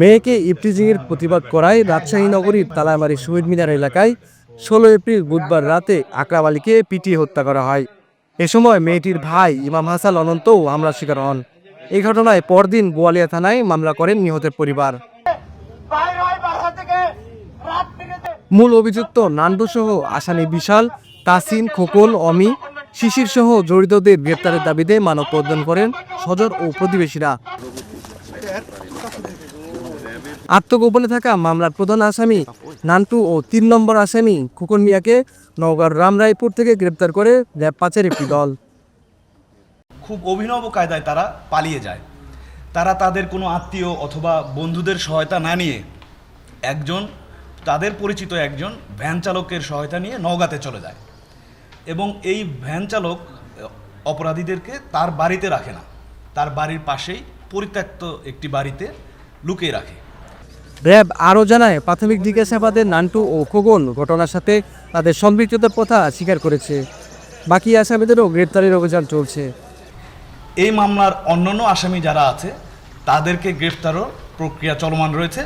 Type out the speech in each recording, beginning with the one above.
মেয়েকে ইফটিজিংয়ের প্রতিবাদ করায় রাজশাহী নগরীর তালামারি শহীদ মিনার এলাকায় ষোলো এপ্রিল বুধবার রাতে আকরাম আলীকে পিটিয়ে হত্যা করা হয়। এ সময় মেয়েটির ভাই ইমাম হাসান অনন্তও হামলার শিকার হন। এই ঘটনায় পরদিন বোয়ালিয়া থানায় মামলা করেন নিহতের পরিবার। মূল অভিযুক্ত নান্ডু সহ আসামি বিশাল তাসিন খোকন, অমি শিশির সহ জড়িতদের গ্রেপ্তারের দাবিতে মানব প্রদান করেন সজর ও প্রতিবেশীরা। আত্মগোপনে থাকা মামলার প্রধান আসামি নান্টু ও তিন নম্বর আসামি খোকন মিয়াকে নওগাঁর রামরায়পুর থেকে গ্রেপ্তার করে র্যাব পাঁচের একটি দল। খুব অভিনব কায়দায় তারা পালিয়ে যায়। তারা তাদের কোনো আত্মীয় অথবা বন্ধুদের সহায়তা না নিয়ে একজন, তাদের পরিচিত একজন ভ্যান চালকের সহায়তা নিয়ে নওগাঁতে চলে যায় এবং এই ভ্যান চালক অপরাধীদেরকে তার বাড়িতে রাখে না। তার বাড়ির পাশেই পরিত্যক্ত একটি বাড়িতে লুকিয়ে রাখে। র্যাব আরও জানায় প্রাথমিক জিজ্ঞাসাবাদে নান্টু ও খোকন ঘটনার সাথে তাদের সম্পৃক্ততার কথা স্বীকার করেছে। বাকি আসামিদেরও গ্রেপ্তারের অভিযান চলছে। এই মামলার অন্যান্য আসামি যারা আছে তাদেরকে গ্রেফতারও প্রক্রিয়া চলমান রয়েছে।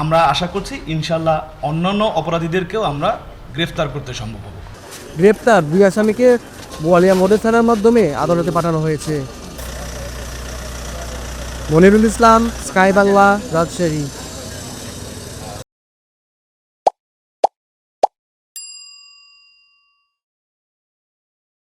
আমরা আশা করছি ইনশাল্লাহ অন্যান্য অপরাধীদেরকেও আমরা গ্রেফতার করতে সম্ভব হবে। গ্রেপ্তার দুই আসামিকে বোয়ালিয়া মডেল থানার মাধ্যমে আদালতে পাঠানো হয়েছে। মনিরুল ইসলাম স্কাই বাংলা রাজশাহী।